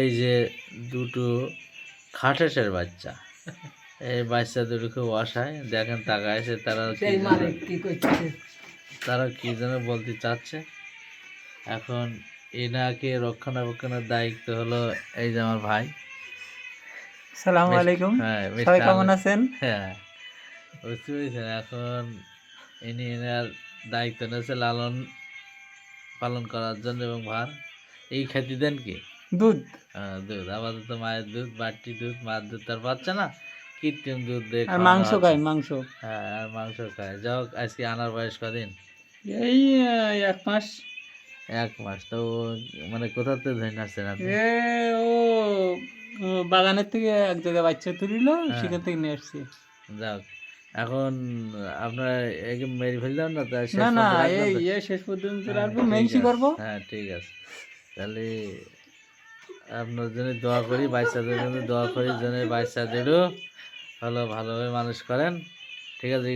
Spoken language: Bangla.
এই যে দুটো খাটেসের বাচ্চা। এই বাচ্চা দুটো খুব অসহায়। দেখেন তাকায় এসে তারা তারা কি যেন বলতে চাচ্ছে। এখন এনাকে রক্ষণাবেক্ষণের দায়িত্ব হলো এই যে আমার ভাই। সালামু আলাইকুম। হ্যাঁ সবাই কেমন আছেন? হ্যাঁ বুঝতে পেরেছেন। এখন ইনি এনার দায়িত্ব নিয়েছে লালন পালন করার জন্য এবং ভার। এই খ্যাতি দেন কি? দুধ? হ্যাঁ, দুধ। আপাতত মায়ের দুধ বাড়তি দুধ মায়ের দুধ তার পাচ্ছে না। কৃত্রিম দুধ দিয়ে আর মাংস। খাই মাংস? হ্যাঁ আর মাংস খায়। হোক আজকে আনার বয়স কদিন? এই এক মাস। এক মাস। তো মানে কোথা থেকে ধরে আসছেন আপনি? এ ও বাগানের থেকে এক জায়গায় বাচ্চা তুলিল হ্যাঁ। সেখান থেকে নিয়ে আসছি। যাক এখন আপনার একে মেরে ফেললাম না? শেষ না না এই শেষ পর্যন্ত হ্যাঁ, রাখব ঠিক করব। হ্যাঁ ঠিক আছে। তাহলে আপনার জন্য দোয়া করি, বাচ্চাদের জন্য দোয়া করি, যেন বাচ্চাদেরও ভালো, ভালোভাবে মানুষ করেন। ঠিক আছে